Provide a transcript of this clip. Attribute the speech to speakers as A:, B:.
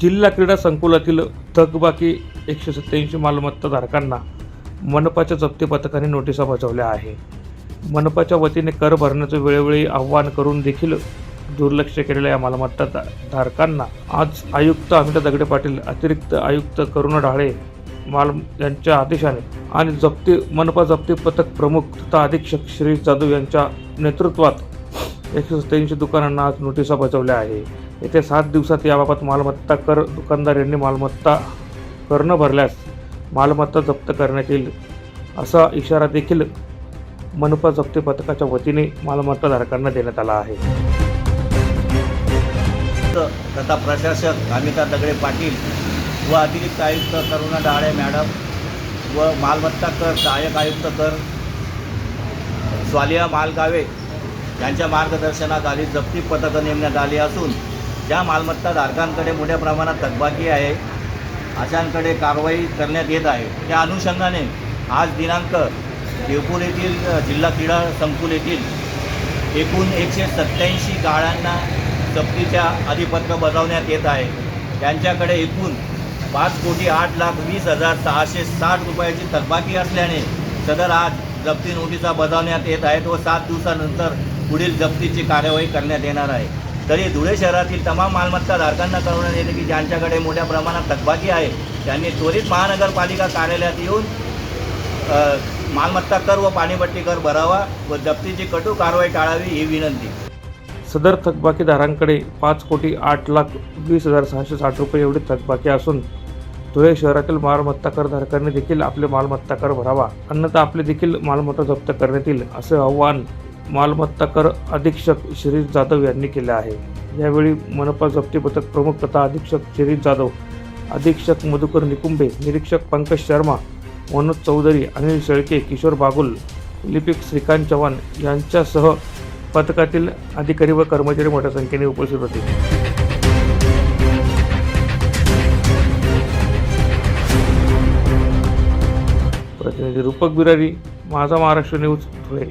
A: जिल्हा क्रीडा संकुलातील थकबाकी एकशे सत्त्याऐंशी मालमत्ता धारकांना मनपाच्या जप्ती पथकाने नोटिसा बजावल्या आहे. मनपाच्या वतीने कर भरण्याचं वेळोवेळी आव्हान करून देखील दुर्लक्ष केलेल्या या मालमत्ता दा धारकांना आज आयुक्त अमिता दगडे पाटील अतिरिक्त आयुक्त करुणा ढाळे माल यांच्या आदेशाने आणि जप्ती मनपा जप्ती पथक प्रमुख तथा अधीक्षक श्री जाधव यांच्या नेतृत्वात एकशे सत्याऐंशी दुकानांना आज नोटिसा बजावल्या आहे. येत्या सात दिवसात याबाबत मालमत्ता कर दुकानदार यांनी मालमत्ता कर न भरल्यास मालमत्ता जप्त करण्यात येईल असा इशारा देखील मनपा जप्ती पथकाच्या वतीने मालमत्ता धारकांना देण्यात आला आहे.
B: तथा प्रशासक अमिता दगडे पाटील व अतिरिक्त आयुक्त करुणा डाळे मॅडम व मालमत्ता कर सहाय्यक आयुक्त कर स्वालिया मालगावे यांच्या मार्गदर्शनाखाली जप्ती पथकं नेमण्यात आली असून ज्या मालमत्ता धारकांकडे मोठ्या प्रमाणात थकबाकी आहे अशांकडे कारवाई करण्यात येत आहे. त्या अनुषंगाने आज दिनांक देवपूर येथील जिल्हा क्रीडा संकुल येथील एकूण एकशे सत्त्याऐंशी गाळ्यांना जप्तीच्या अधिपत्र बजावण्यात येत आहे. त्यांच्याकडे एकूण पाच कोटी आठ लाख वीस हजार सहाशे साठ रुपयाची थकबाकी असल्याने सदर आज जप्ती नोटिसा बजावण्यात येत आहेत व सात दिवसानंतर पुढील जप्तीची कार्यवाही करण्यात येणार आहे. तरी धुळे शहरातील तमाम मालमत्ता धारकांना कळवण्यात येते की ज्यांच्याकडे मोठ्या प्रमाणात थकबाकी आहे त्यांनी त्वरित महानगरपालिका कार्यालयात येऊन मालमत्ता कर व पाणीपट्टी कर भरावा व जप्तीची कटू कारवाई टाळावी ही विनंती.
A: सदर थकबाकीदारांकडे पाच कोटी आठ लाख वीस हजार सहाशे साठ रुपये एवढी थकबाकी असून धुळे शहरातील मालमत्ता करधारकांनी देखील आपले मालमत्ता कर भरावा अन्यथा आपले देखील मालमत्ता जप्त करण्यात येईल असे आव्हान मालमत्ता कर अधीक्षक शिरीष जाधव यांनी केले आहे. यावेळी मनपा जप्ती पथक प्रमुख तथा अधीक्षक शिरीष जाधव अधीक्षक मधुकर निकुंबे निरीक्षक पंकज शर्मा मनोज चौधरी अनिल शेळके किशोर बागुल लिपिक श्रीकांत चव्हाण यांच्यासह पथकातील अधिकारी व कर्मचारी मोठ्या संख्येने उपस्थित होते. प्रतिनिधी रूपक बिरारी माझा महाराष्ट्र न्यूज धुळे.